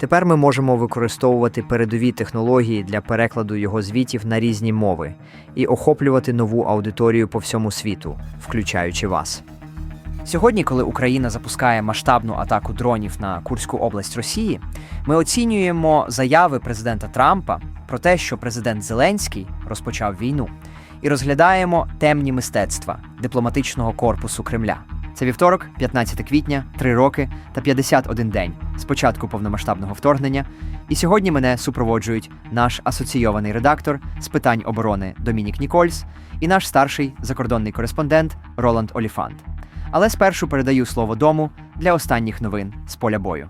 Тепер ми можемо використовувати передові технології для перекладу його звітів на різні мови і охоплювати нову аудиторію по всьому світу, включаючи вас. Сьогодні, коли Україна запускає масштабну атаку дронів на Курську область Росії, ми оцінюємо заяви президента Трампа про те, що президент Зеленський розпочав війну, і розглядаємо темні мистецтва дипломатичного корпусу Кремля. Це вівторок, 15 квітня, 3 роки та 51 день з початку повномасштабного вторгнення. І сьогодні мене супроводжують наш асоційований редактор з питань оборони Домінік Нікольс і наш старший закордонний кореспондент Роланд Оліфант. Але спершу передаю слово дому для останніх новин з поля бою.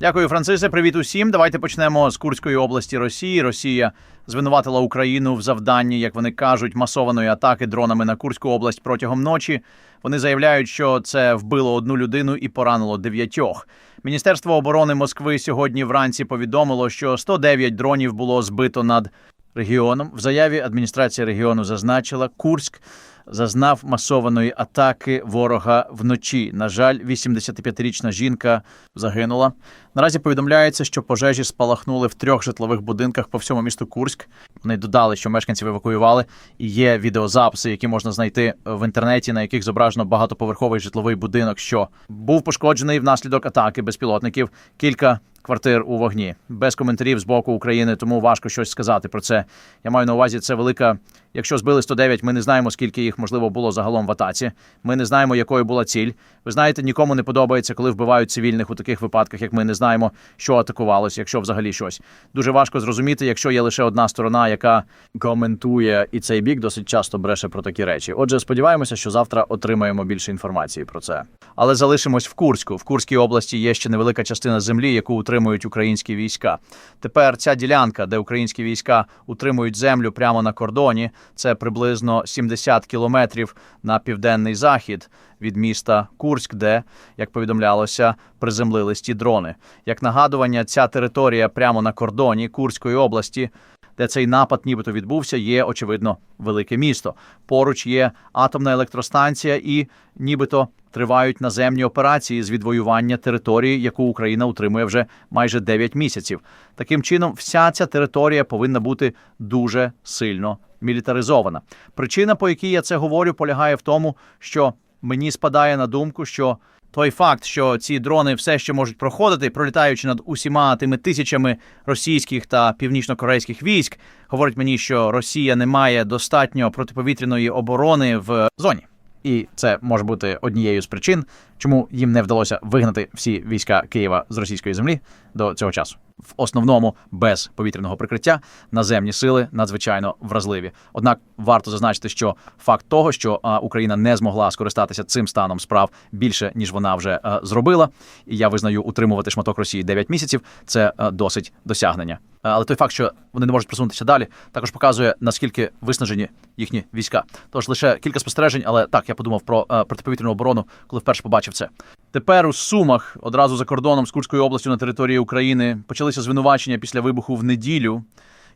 Дякую, Францисе. Привіт усім. Давайте почнемо з Курської області Росії. Росія звинуватила Україну в завданні, як вони кажуть, масованої атаки дронами на Курську область протягом ночі. Вони заявляють, що це вбило одну людину і поранило дев'ятьох. Міністерство оборони Москви сьогодні вранці повідомило, що 109 дронів було збито над регіоном. В заяві адміністрація регіону зазначила, Курськ зазнав масованої атаки ворога вночі. На жаль, 85-річна жінка загинула. Наразі повідомляється, що пожежі спалахнули в трьох житлових будинках по всьому місту Курськ. Вони додали, що мешканців евакуювали, і є відеозаписи, які можна знайти в інтернеті, на яких зображено багатоповерховий житловий будинок, що був пошкоджений внаслідок атаки безпілотників. Кілька квартир у вогні без коментарів з боку України, тому важко щось сказати про це. Я маю на увазі, це велика. Якщо збили 109, ми не знаємо, скільки їх можливо було загалом в атаці. Ми не знаємо, якою була ціль. Ви знаєте, нікому не подобається, коли вбивають цивільних у таких випадках, як ми не знаємо, що атакувалось, якщо взагалі щось. Дуже важко зрозуміти, якщо є лише одна сторона, яка коментує і цей бік досить часто бреше про такі речі. Отже, сподіваємося, що завтра отримаємо більше інформації про це. Але залишимось в Курську. В Курській області є ще невелика частина землі, яку утримують українські війська. Тепер ця ділянка, де українські війська утримують землю прямо на кордоні, це приблизно 70 кілометрів на південний захід від міста Курськ, де, як повідомлялося, приземлились ті дрони. Як нагадування, ця територія прямо на кордоні Курської області. Де цей напад нібито відбувся, є очевидно велике місто. Поруч є атомна електростанція, і нібито тривають наземні операції з відвоювання території, яку Україна утримує вже майже 9 місяців. Таким чином, вся ця територія повинна бути дуже сильно мілітаризована. Причина, по якій я це говорю, полягає в тому, що мені спадає на думку, що той факт, що ці дрони все ще можуть проходити, пролітаючи над усіма тими тисячами російських та північно-корейських військ, говорить мені, що Росія не має достатньо протиповітряної оборони в зоні. І це може бути однією з причин, чому їм не вдалося вигнати всі війська Києва з російської землі до цього часу. В основному без повітряного прикриття наземні сили надзвичайно вразливі. Однак варто зазначити, що факт того, що Україна не змогла скористатися цим станом справ більше ніж вона вже зробила, і я визнаю утримувати шматок Росії 9 місяців. Це досить досягнення. Але той факт, що вони не можуть просунутися далі, також показує наскільки виснажені їхні війська. Тож лише кілька спостережень, але так я подумав про протиповітряну оборону, коли вперше побачив це. Тепер у Сумах, одразу за кордоном з Курською областю на території України, почалися звинувачення після вибуху в неділю,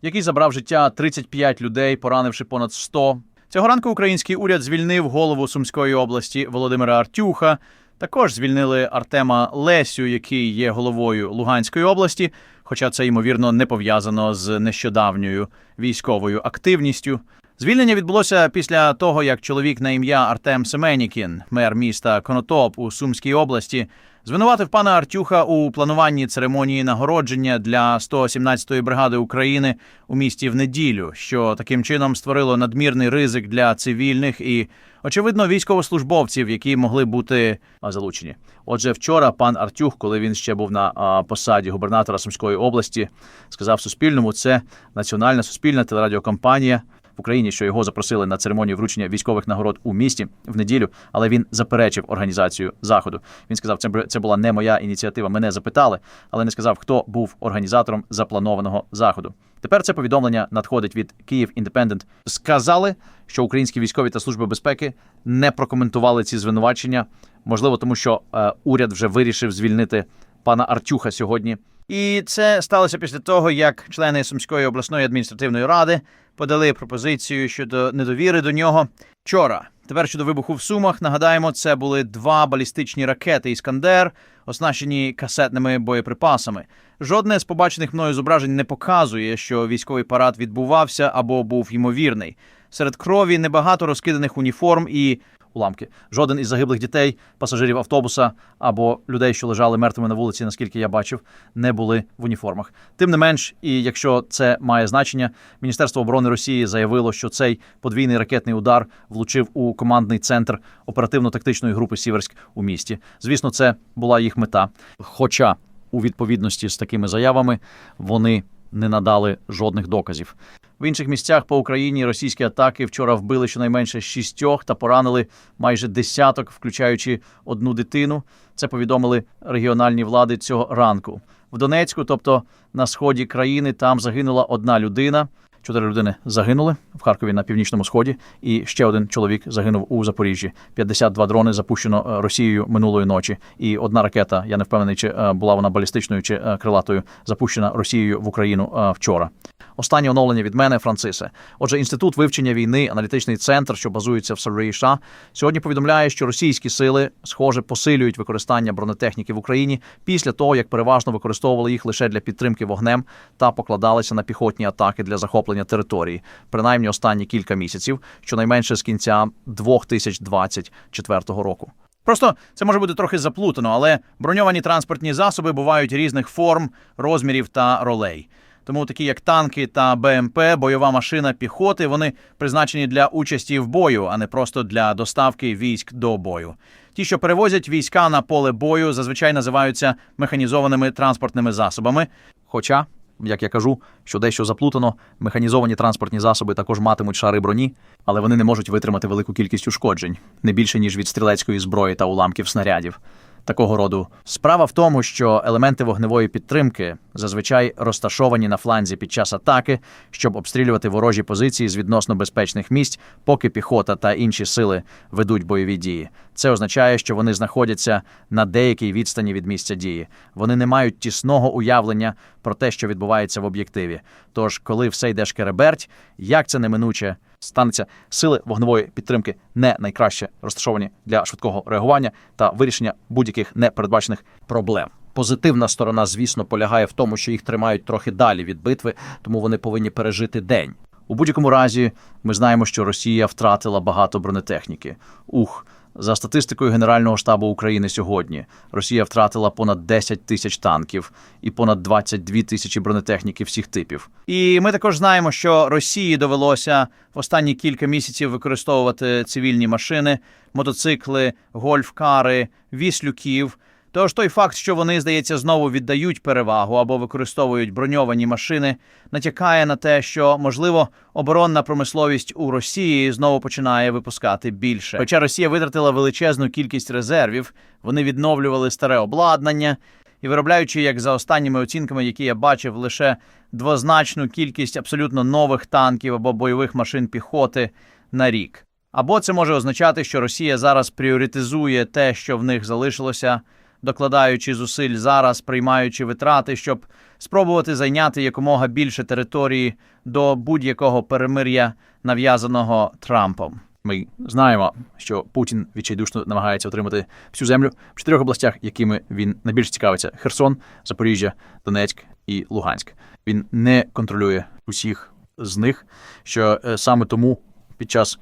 який забрав життя 35 людей, поранивши понад 100. Цього ранку український уряд звільнив голову Сумської області Володимира Артюха. Також звільнили Артема Лесю, який є головою Луганської області, хоча це ймовірно не пов'язано з нещодавньою військовою активністю. Звільнення відбулося після того, як чоловік на ім'я Артем Семенікін, мер міста Конотоп у Сумській області, звинуватив пана Артюха у плануванні церемонії нагородження для 117-ї бригади України у місті в неділю, що таким чином створило надмірний ризик для цивільних і, очевидно, військовослужбовців, які могли бути залучені. Отже, вчора пан Артюх, коли він ще був на посаді губернатора Сумської області, сказав Суспільному, це національна суспільна телерадіокомпанія в Україні, що його запросили на церемонію вручення військових нагород у місті в неділю, але він заперечив організацію заходу. Він сказав, це це була не моя ініціатива. Мене запитали, але не сказав, хто був організатором запланованого заходу. Тепер це повідомлення надходить від Київ Індепендент. Сказали, що українські військові та служби безпеки не прокоментували ці звинувачення. Можливо, тому що е, уряд вже вирішив звільнити пана Артюха сьогодні. І це сталося після того, як члени Сумської обласної адміністративної ради подали пропозицію щодо недовіри до нього вчора. Тепер щодо вибуху в Сумах, нагадаємо, це були два балістичні ракети Іскандер, оснащені касетними боєприпасами. Жодне з побачених мною зображень не показує, що військовий парад відбувався або був ймовірний. Серед крові небагато розкиданих уніформ і уламки. Жоден із загиблих дітей, пасажирів автобуса або людей, що лежали мертвими на вулиці, наскільки я бачив, не були в уніформах. Тим не менш, і якщо це має значення, Міністерство оборони Росії заявило, що цей подвійний ракетний удар влучив у командний центр оперативно-тактичної групи Сіверськ у місті. Звісно, це була їх мета. Хоча у відповідності з такими заявами вони не надали жодних доказів. В інших місцях по Україні російські атаки вчора вбили щонайменше шістьох та поранили майже десяток, включаючи одну дитину. Це повідомили регіональні влади цього ранку. В Донецьку, тобто на сході країни, там загинула одна людина. Чотири людини загинули в Харкові на північному сході, і ще один чоловік загинув у Запоріжжі. 52 дрони запущено е, Росією минулої ночі. І одна ракета, я не впевнений, чи е, була вона балістичною чи е, крилатою, запущена Росією в Україну вчора. Останнє оновлення від мене, Францисе. Отже, інститут вивчення війни, аналітичний центр, що базується в Сарії США, сьогодні повідомляє, що російські сили, схоже, посилюють використання бронетехніки в Україні після того, як переважно використовували їх лише для підтримки вогнем та покладалися на піхотні атаки для захоплення території, принаймні останні кілька місяців, щонайменше з кінця 2024 року. Просто це може бути трохи заплутано, але броньовані транспортні засоби бувають різних форм, розмірів та ролей. Тому такі як танки та БМП, бойова машина піхоти, вони призначені для участі в бою, а не просто для доставки військ до бою. Ті, що перевозять війська на поле бою, зазвичай називаються механізованими транспортними засобами. Хоча, як я кажу, що дещо заплутано, механізовані транспортні засоби також матимуть шари броні, але вони не можуть витримати велику кількість ушкоджень, не більше ніж від стрілецької зброї та уламків снарядів. Такого роду справа в тому, що елементи вогневої підтримки зазвичай розташовані на фланзі під час атаки, щоб обстрілювати ворожі позиції з відносно безпечних місць, поки піхота та інші сили ведуть бойові дії. Це означає, що вони знаходяться на деякій відстані від місця дії. Вони не мають тісного уявлення про те, що відбувається в об'єктиві. Тож, коли все йде шкереберть, як це неминуче станеться, сили вогневої підтримки не найкраще розташовані для швидкого реагування та вирішення будь-яких непередбачених проблем. Позитивна сторона, звісно, полягає в тому, що їх тримають трохи далі від битви, тому вони повинні пережити день. У будь-якому разі, ми знаємо, що Росія втратила багато бронетехніки. Ух, за статистикою Генерального штабу України сьогодні, Росія втратила понад 10 тисяч танків і понад 22 тисячі бронетехніки всіх типів. І ми також знаємо, що Росії довелося в останні кілька місяців використовувати цивільні машини, мотоцикли, гольф-кари, віслюків. Тож той факт, що вони, здається, знову віддають перевагу або використовують броньовані машини, натякає на те, що можливо оборонна промисловість у Росії знову починає випускати більше. Хоча Росія витратила величезну кількість резервів, вони відновлювали старе обладнання і виробляючи, як за останніми оцінками, які я бачив, лише двозначну кількість абсолютно нових танків або бойових машин піхоти на рік. Або це може означати, що Росія зараз пріоритизує те, що в них залишилося, докладаючи зусиль зараз, приймаючи витрати, щоб спробувати зайняти якомога більше території до будь-якого перемир'я, нав'язаного Трампом. Ми знаємо, що Путін відчайдушно намагається отримати всю землю в чотирьох областях, якими він найбільше цікавиться: Херсон, Запоріжжя, Донецьк і Луганськ. Він не контролює усіх з них, що е, саме тому під час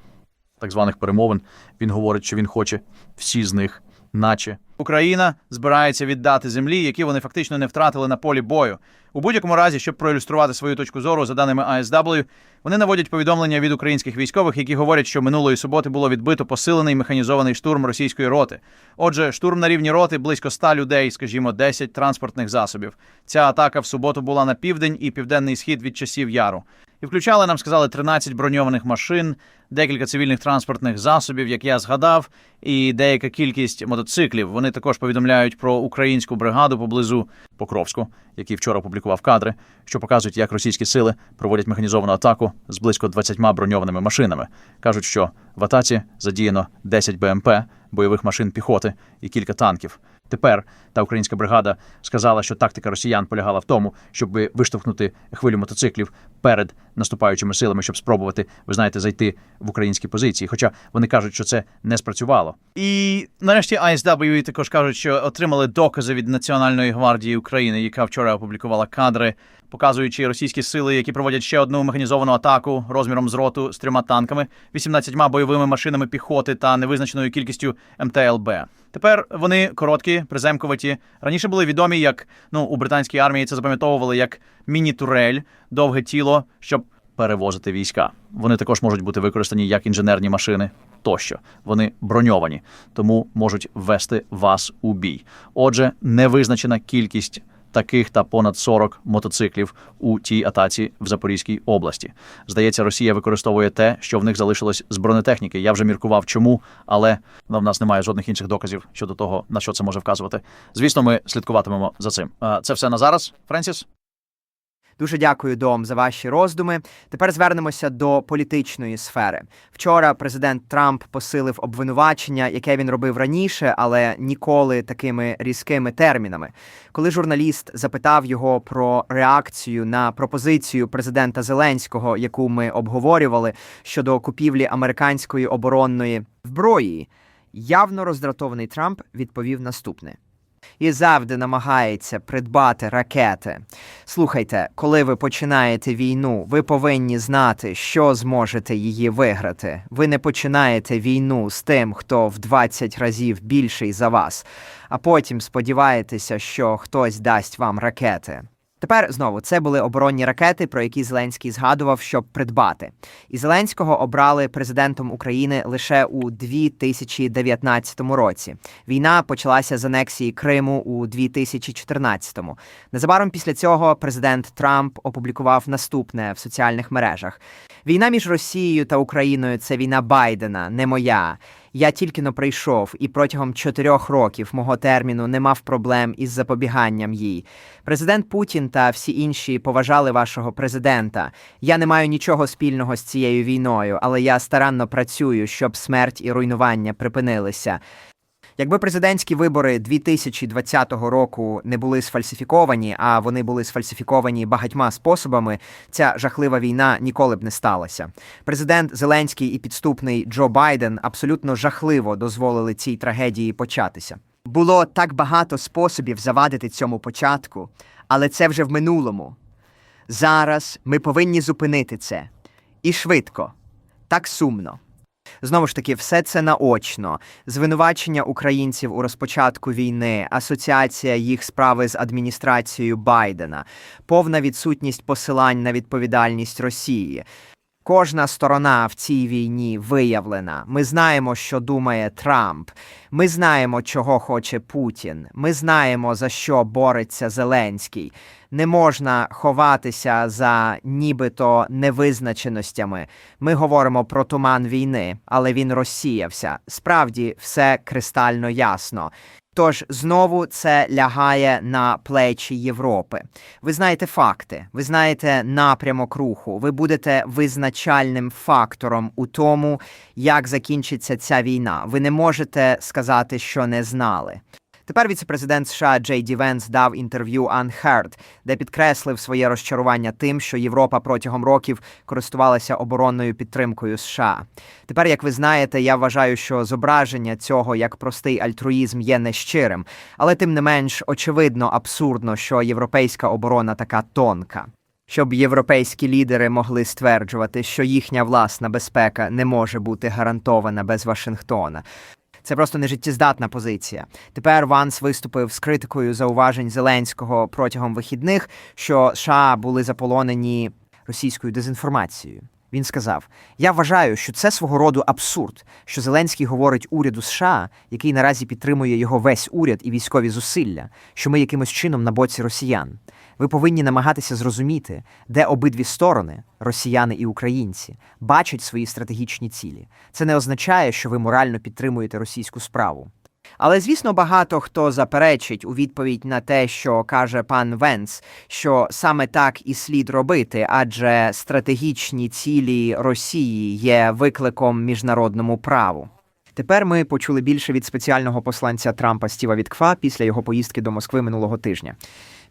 так званих перемовин він говорить, що він хоче всі з них, наче Україна збирається віддати землі, які вони фактично не втратили на полі бою. У будь-якому разі, щоб проілюструвати свою точку зору, за даними ASW, вони наводять повідомлення від українських військових, які говорять, що минулої суботи було відбито посилений механізований штурм російської роти. Отже, штурм на рівні роти близько 100 людей, скажімо, 10 транспортних засобів. Ця атака в суботу була на південь і південний схід від часів яру. І включали нам сказали 13 броньованих машин, декілька цивільних транспортних засобів, як я згадав, і деяка кількість мотоциклів. Вони також повідомляють про українську бригаду поблизу Покровську, який вчора опублікував кадри, що показують, як російські сили проводять механізовану атаку з близько 20 броньованими машинами. кажуть, що в атаці задіяно 10 БМП, бойових машин піхоти і кілька танків. Тепер та українська бригада сказала, що тактика росіян полягала в тому, щоб виштовхнути хвилю мотоциклів перед наступаючими силами, щоб спробувати, ви знаєте, зайти в українські позиції. Хоча вони кажуть, що це не спрацювало. І нарешті ISW також кажуть, що отримали докази від Національної гвардії України, яка вчора опублікувала кадри, показуючи російські сили, які проводять ще одну механізовану атаку розміром з роту з трьома танками, 18 бойовими машинами піхоти та невизначеною кількістю МТЛБ. Тепер вони короткі, приземкуваті. Раніше були відомі як ну у британській армії це запам'ятовували як міні-турель, довге тіло, щоб перевозити війська. Вони також можуть бути використані як інженерні машини. Тощо вони броньовані, тому можуть ввести вас у бій. Отже, невизначена кількість таких та понад 40 мотоциклів у тій атаці в Запорізькій області. Здається, Росія використовує те, що в них залишилось з бронетехніки. Я вже міркував, чому, але ну, в нас немає жодних інших доказів щодо того, на що це може вказувати. Звісно, ми слідкуватимемо за цим. Це все на зараз, Френсіс. Дуже дякую, Дом, за ваші роздуми. Тепер звернемося до політичної сфери. Вчора президент Трамп посилив обвинувачення, яке він робив раніше, але ніколи такими різкими термінами. Коли журналіст запитав його про реакцію на пропозицію президента Зеленського, яку ми обговорювали щодо купівлі американської оборонної зброї, явно роздратований Трамп відповів наступне. І завжди намагається придбати ракети. Слухайте, коли ви починаєте війну, ви повинні знати, що зможете її виграти. Ви не починаєте війну з тим, хто в 20 разів більший за вас, а потім сподіваєтеся, що хтось дасть вам ракети. Тепер знову це були оборонні ракети, про які Зеленський згадував, щоб придбати. І Зеленського обрали президентом України лише у 2019 році. Війна почалася з анексії Криму у 2014-му. Незабаром після цього президент Трамп опублікував наступне в соціальних мережах: війна між Росією та Україною це війна Байдена, не моя. Я тільки но прийшов, і протягом чотирьох років мого терміну не мав проблем із запобіганням їй. Президент Путін та всі інші поважали вашого президента. Я не маю нічого спільного з цією війною, але я старанно працюю, щоб смерть і руйнування припинилися. Якби президентські вибори 2020 року не були сфальсифіковані, а вони були сфальсифіковані багатьма способами, ця жахлива війна ніколи б не сталася. Президент Зеленський і підступний Джо Байден абсолютно жахливо дозволили цій трагедії початися. Було так багато способів завадити цьому початку, але це вже в минулому. Зараз ми повинні зупинити це. І швидко, так сумно. Знову ж таки, все це наочно. Звинувачення українців у розпочатку війни, асоціація їх справи з адміністрацією Байдена, повна відсутність посилань на відповідальність Росії. Кожна сторона в цій війні виявлена. Ми знаємо, що думає Трамп. Ми знаємо, чого хоче Путін. Ми знаємо, за що бореться Зеленський. Не можна ховатися за нібито невизначеностями. Ми говоримо про туман війни, але він розсіявся. Справді, все кристально ясно. Тож знову це лягає на плечі Європи. Ви знаєте факти, ви знаєте напрямок руху. Ви будете визначальним фактором у тому, як закінчиться ця війна. Ви не можете сказати, що не знали. Тепер віцепрезидент США Джей Ді Венс дав інтерв'ю Unheard, де підкреслив своє розчарування тим, що Європа протягом років користувалася оборонною підтримкою США. Тепер, як ви знаєте, я вважаю, що зображення цього як простий альтруїзм є нещирим, але тим не менш очевидно абсурдно, що європейська оборона така тонка. Щоб європейські лідери могли стверджувати, що їхня власна безпека не може бути гарантована без Вашингтона. Це просто нежиттєздатна позиція. Тепер Ванс виступив з критикою зауважень Зеленського протягом вихідних, що США були заполонені російською дезінформацією. Він сказав: Я вважаю, що це свого роду абсурд, що Зеленський говорить уряду США, який наразі підтримує його весь уряд і військові зусилля, що ми якимось чином на боці росіян. Ви повинні намагатися зрозуміти, де обидві сторони, росіяни і українці, бачать свої стратегічні цілі. Це не означає, що ви морально підтримуєте російську справу. Але звісно, багато хто заперечить у відповідь на те, що каже пан Венс, що саме так і слід робити, адже стратегічні цілі Росії є викликом міжнародному праву. Тепер ми почули більше від спеціального посланця Трампа Стіва Віткфа після його поїздки до Москви минулого тижня.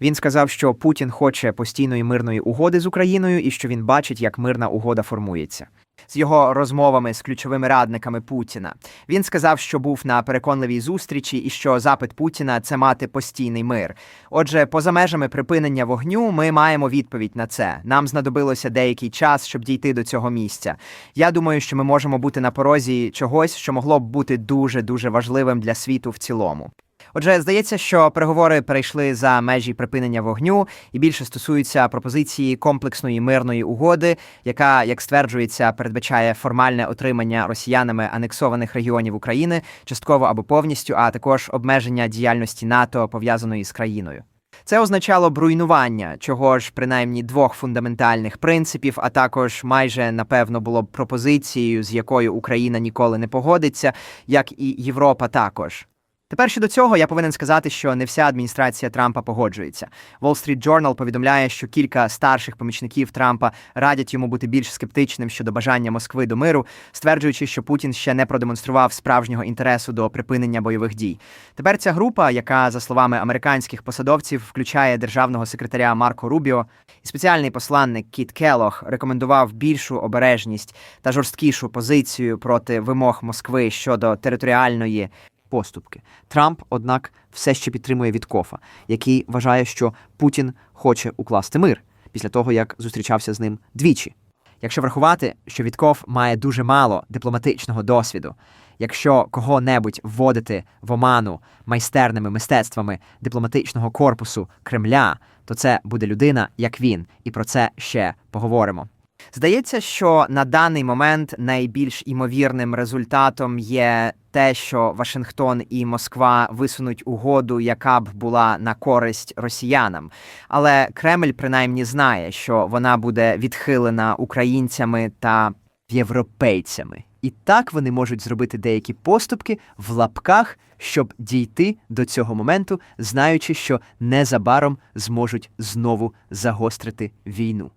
Він сказав, що Путін хоче постійної мирної угоди з Україною і що він бачить, як мирна угода формується. З його розмовами з ключовими радниками Путіна він сказав, що був на переконливій зустрічі і що запит Путіна це мати постійний мир. Отже, поза межами припинення вогню, ми маємо відповідь на це. Нам знадобилося деякий час, щоб дійти до цього місця. Я думаю, що ми можемо бути на порозі чогось, що могло б бути дуже дуже важливим для світу в цілому. Отже, здається, що переговори перейшли за межі припинення вогню і більше стосуються пропозиції комплексної мирної угоди, яка, як стверджується, передбачає формальне отримання росіянами анексованих регіонів України частково або повністю, а також обмеження діяльності НАТО пов'язаної з країною. Це означало б руйнування чого ж принаймні двох фундаментальних принципів, а також майже напевно було б пропозицією, з якою Україна ніколи не погодиться, як і Європа також. Тепер щодо цього я повинен сказати, що не вся адміністрація Трампа погоджується. Wall Street Journal повідомляє, що кілька старших помічників Трампа радять йому бути більш скептичним щодо бажання Москви до миру, стверджуючи, що Путін ще не продемонстрував справжнього інтересу до припинення бойових дій. Тепер ця група, яка за словами американських посадовців включає державного секретаря Марко Рубіо, і спеціальний посланник Кіт Келох рекомендував більшу обережність та жорсткішу позицію проти вимог Москви щодо територіальної поступки. Трамп, однак, все ще підтримує Віткофа, який вважає, що Путін хоче укласти мир після того, як зустрічався з ним двічі. Якщо врахувати, що Вітков має дуже мало дипломатичного досвіду, якщо кого-небудь вводити в оману майстерними мистецтвами дипломатичного корпусу Кремля, то це буде людина, як він, і про це ще поговоримо. Здається, що на даний момент найбільш імовірним результатом є те, що Вашингтон і Москва висунуть угоду, яка б була на користь росіянам. Але Кремль принаймні знає, що вона буде відхилена українцями та європейцями. І так вони можуть зробити деякі поступки в лапках, щоб дійти до цього моменту, знаючи, що незабаром зможуть знову загострити війну.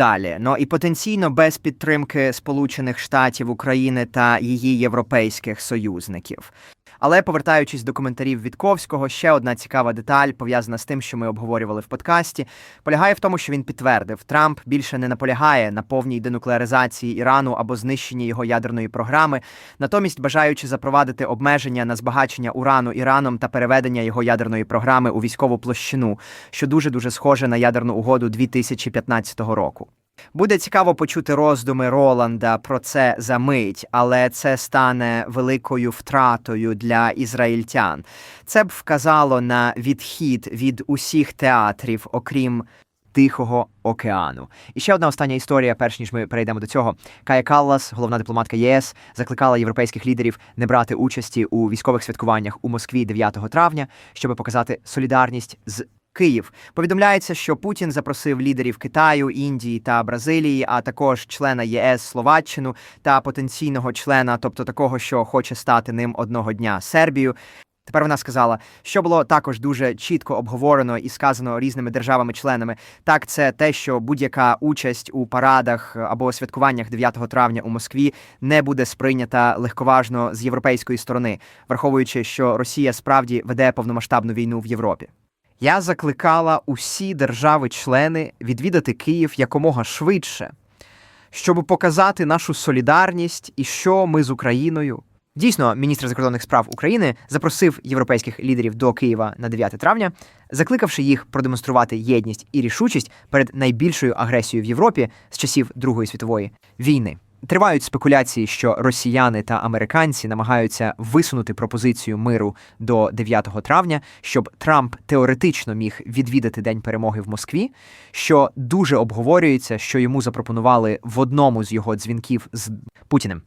Далі, ну і потенційно без підтримки Сполучених Штатів України та її європейських союзників. Але повертаючись до коментарів Вітковського, ще одна цікава деталь, пов'язана з тим, що ми обговорювали в подкасті, полягає в тому, що він підтвердив, Трамп більше не наполягає на повній денуклеаризації Ірану або знищенні його ядерної програми, натомість бажаючи запровадити обмеження на збагачення урану Іраном та переведення його ядерної програми у військову площину, що дуже дуже схоже на ядерну угоду 2015 року. Буде цікаво почути роздуми Роланда про це за мить, але це стане великою втратою для ізраїльтян. Це б вказало на відхід від усіх театрів, окрім Тихого океану. І ще одна остання історія, перш ніж ми перейдемо до цього. Кая Каллас, головна дипломатка ЄС, закликала європейських лідерів не брати участі у військових святкуваннях у Москві 9 травня, щоб показати солідарність з Київ повідомляється, що Путін запросив лідерів Китаю, Індії та Бразилії, а також члена ЄС Словаччину та потенційного члена, тобто такого, що хоче стати ним одного дня Сербію. Тепер вона сказала, що було також дуже чітко обговорено і сказано різними державами-членами. Так, це те, що будь-яка участь у парадах або святкуваннях 9 травня у Москві не буде сприйнята легковажно з європейської сторони, враховуючи, що Росія справді веде повномасштабну війну в Європі. Я закликала усі держави-члени відвідати Київ якомога швидше, щоб показати нашу солідарність і що ми з Україною. Дійсно, міністр закордонних справ України запросив європейських лідерів до Києва на 9 травня, закликавши їх продемонструвати єдність і рішучість перед найбільшою агресією в Європі з часів Другої світової війни. Тривають спекуляції, що росіяни та американці намагаються висунути пропозицію миру до 9 травня, щоб Трамп теоретично міг відвідати День перемоги в Москві, що дуже обговорюється, що йому запропонували в одному з його дзвінків з Путіним.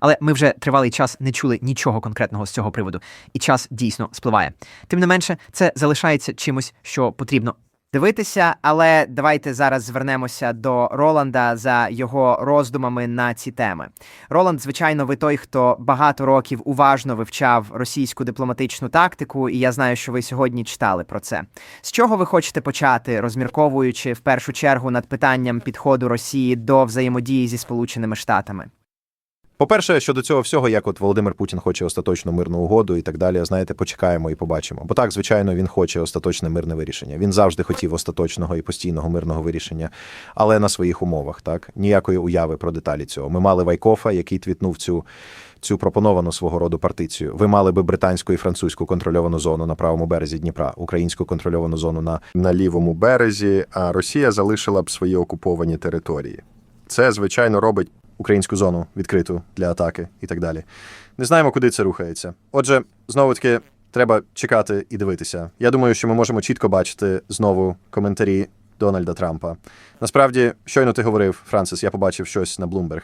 Але ми вже тривалий час не чули нічого конкретного з цього приводу, і час дійсно спливає. Тим не менше, це залишається чимось, що потрібно дивитися. Але давайте зараз звернемося до Роланда за його роздумами на ці теми. Роланд, звичайно, ви той, хто багато років уважно вивчав російську дипломатичну тактику, і я знаю, що ви сьогодні читали про це. З чого ви хочете почати, розмірковуючи в першу чергу над питанням підходу Росії до взаємодії зі Сполученими Штатами? По-перше, щодо цього всього, як от Володимир Путін хоче остаточну мирну угоду і так далі, знаєте, почекаємо і побачимо. Бо так, звичайно, він хоче остаточне мирне вирішення. Він завжди хотів остаточного і постійного мирного вирішення, але на своїх умовах, так ніякої уяви про деталі цього. Ми мали Вайкофа, який твітнув цю. Цю пропоновану свого роду партицію. Ви мали би британську і французьку контрольовану зону на правому березі Дніпра, українську контрольовану зону на на лівому березі, а Росія залишила б свої окуповані території. Це, звичайно, робить українську зону відкриту для атаки і так далі. Не знаємо, куди це рухається. Отже, знову таки, треба чекати і дивитися. Я думаю, що ми можемо чітко бачити знову коментарі Дональда Трампа. Насправді, щойно ти говорив, Франсис, я побачив щось на Bloomberg.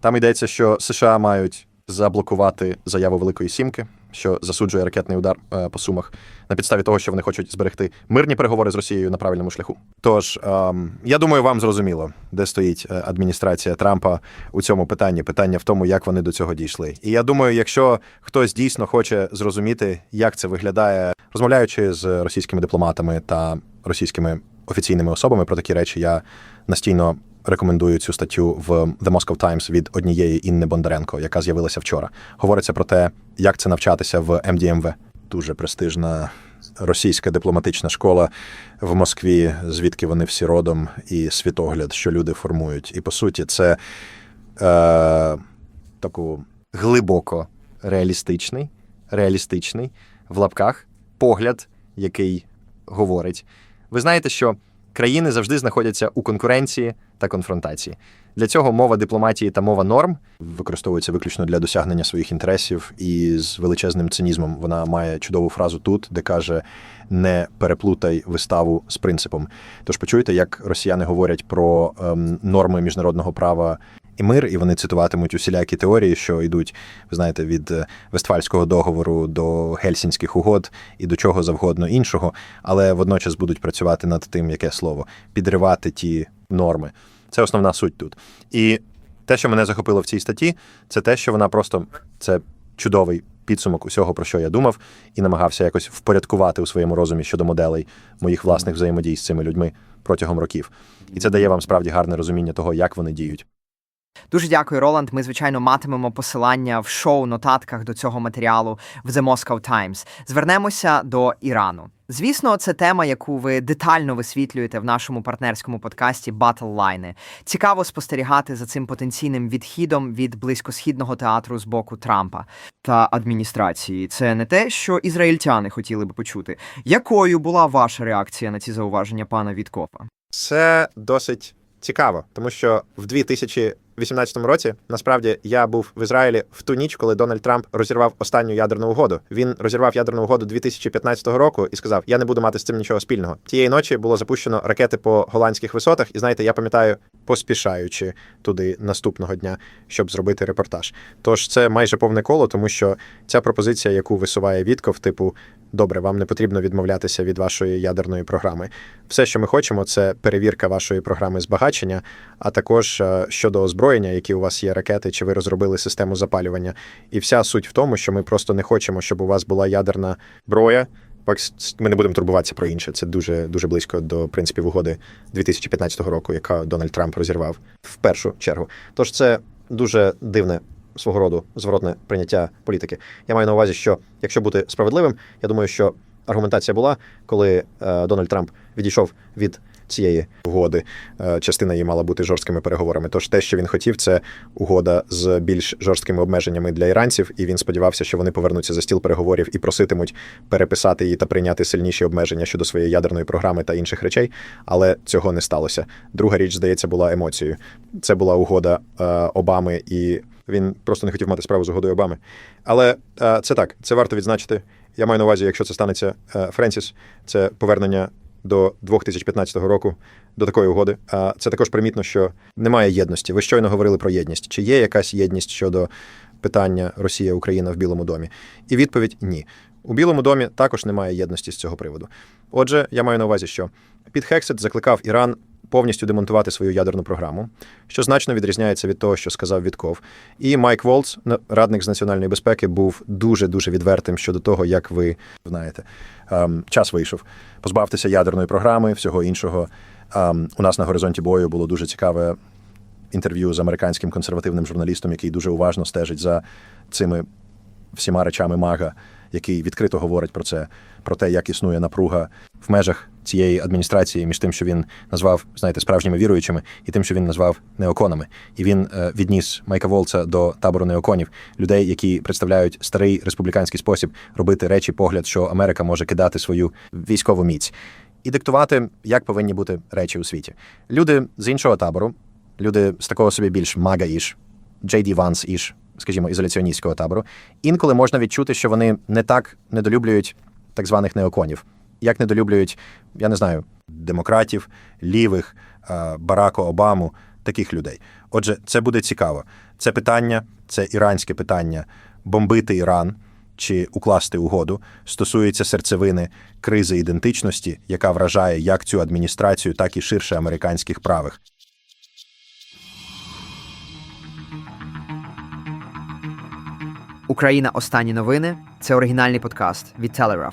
Там йдеться, що США мають заблокувати заяву Великої Сімки, що засуджує ракетний удар е, по сумах на підставі того, що вони хочуть зберегти мирні переговори з Росією на правильному шляху. Тож ем, я думаю, вам зрозуміло, де стоїть е, адміністрація Трампа у цьому питанні. Питання в тому, як вони до цього дійшли. І я думаю, якщо хтось дійсно хоче зрозуміти, як це виглядає, розмовляючи з російськими дипломатами та російськими офіційними особами про такі речі, я настійно рекомендую цю статтю в The Moscow Times від однієї Інни Бондаренко, яка з'явилася вчора. Говориться про те, як це навчатися в МДМВ. Дуже престижна російська дипломатична школа в Москві, звідки вони всі родом, і світогляд, що люди формують. І по суті, це е, таку глибоко реалістичний, реалістичний в лапках погляд, який говорить. Ви знаєте, що країни завжди знаходяться у конкуренції та конфронтації. Для цього мова дипломатії та мова норм використовується виключно для досягнення своїх інтересів, і з величезним цинізмом вона має чудову фразу тут, де каже: не переплутай виставу з принципом. Тож почуєте, як росіяни говорять про ем, норми міжнародного права. І мир, і вони цитуватимуть усілякі теорії, що йдуть, ви знаєте, від е, Вестфальського договору до гельсінських угод і до чого завгодно іншого, але водночас будуть працювати над тим, яке слово підривати ті норми. Це основна суть тут. І те, що мене захопило в цій статті, це те, що вона просто це чудовий підсумок усього, про що я думав, і намагався якось впорядкувати у своєму розумі щодо моделей моїх власних взаємодій з цими людьми протягом років. І це дає вам справді гарне розуміння того, як вони діють. Дуже дякую, Роланд. Ми, звичайно, матимемо посилання в шоу-нотатках до цього матеріалу в The Moscow Times. Звернемося до Ірану. Звісно, це тема, яку ви детально висвітлюєте в нашому партнерському подкасті Line. Цікаво спостерігати за цим потенційним відхідом від близькосхідного театру з боку Трампа та адміністрації. Це не те, що ізраїльтяни хотіли би почути. Якою була ваша реакція на ці зауваження пана Віткофа? Це досить цікаво, тому що в 2018 році насправді я був в Ізраїлі в ту ніч, коли Дональд Трамп розірвав останню ядерну угоду. Він розірвав ядерну угоду 2015 року і сказав: Я не буду мати з цим нічого спільного. Тієї ночі було запущено ракети по голландських висотах, і знаєте, я пам'ятаю, поспішаючи туди наступного дня, щоб зробити репортаж. Тож це майже повне коло, тому що ця пропозиція, яку висуває Вітков, типу. Добре, вам не потрібно відмовлятися від вашої ядерної програми. Все, що ми хочемо, це перевірка вашої програми збагачення, а також е, щодо озброєння, які у вас є ракети, чи ви розробили систему запалювання. І вся суть в тому, що ми просто не хочемо, щоб у вас була ядерна зброя. Пак Ми не будемо турбуватися про інше. Це дуже дуже близько до принципів угоди 2015 року, яка Дональд Трамп розірвав в першу чергу. Тож це дуже дивне свого роду зворотне прийняття політики. Я маю на увазі, що якщо бути справедливим, я думаю, що аргументація була, коли е, Дональд Трамп відійшов від цієї угоди. Е, Частина її мала бути жорсткими переговорами. Тож те, що він хотів, це угода з більш жорсткими обмеженнями для іранців, і він сподівався, що вони повернуться за стіл переговорів і проситимуть переписати її та прийняти сильніші обмеження щодо своєї ядерної програми та інших речей. Але цього не сталося. Друга річ, здається, була емоцією. Це була угода е, Обами, і він просто не хотів мати справу з угодою Обами. Але е, це так, це варто відзначити. Я маю на увазі, якщо це станеться е, Френсіс, це повернення до 2015 року до такої угоди. А це також примітно, що немає єдності. Ви щойно говорили про єдність. Чи є якась єдність щодо питання Росія Україна в Білому домі? І відповідь ні. У Білому домі також немає єдності з цього приводу. Отже, я маю на увазі, що Піт Хексет закликав Іран повністю демонтувати свою ядерну програму, що значно відрізняється від того, що сказав Вітков. І Майк Волц, радник з національної безпеки, був дуже дуже відвертим щодо того, як ви знаєте, ем, час вийшов. Позбавтеся ядерної програми, всього іншого. Ем, у нас на горизонті бою було дуже цікаве інтерв'ю з американським консервативним журналістом, який дуже уважно стежить за цими всіма речами мага, який відкрито говорить про це, про те, як існує напруга в межах цієї адміністрації між тим, що він назвав, знаєте, справжніми віруючими, і тим, що він назвав неоконами. І він е, відніс Майка Волца до табору неоконів, людей, які представляють старий республіканський спосіб робити речі, погляд, що Америка може кидати свою військову міць. І диктувати, як повинні бути речі у світі. Люди з іншого табору, люди з такого собі більш мага-іш, Джей Ді Ванс іш, скажімо, ізоляціоністського табору, інколи можна відчути, що вони не так недолюблюють так званих неоконів, як недолюблюють, я не знаю, демократів, лівих, е, Барака Обаму, таких людей. Отже, це буде цікаво. Це питання, це іранське питання бомбити Іран чи укласти угоду стосується серцевини кризи ідентичності, яка вражає як цю адміністрацію, так і ширше американських правих. Україна. Останні новини це оригінальний подкаст від Telegraph,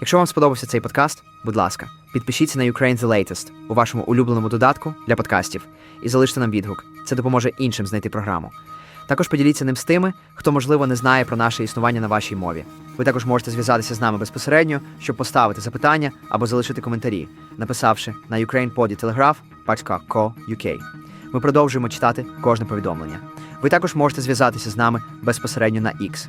Якщо вам сподобався цей подкаст, будь ласка, підпишіться на Ukraine The Latest у вашому улюбленому додатку для подкастів і залиште нам відгук. Це допоможе іншим знайти програму. Також поділіться ним з тими, хто, можливо, не знає про наше існування на вашій мові. Ви також можете зв'язатися з нами безпосередньо, щоб поставити запитання або залишити коментарі, написавши на ukrainepodtelegraph.co.uk. Ми продовжуємо читати кожне повідомлення. Ви також можете зв'язатися з нами безпосередньо на X.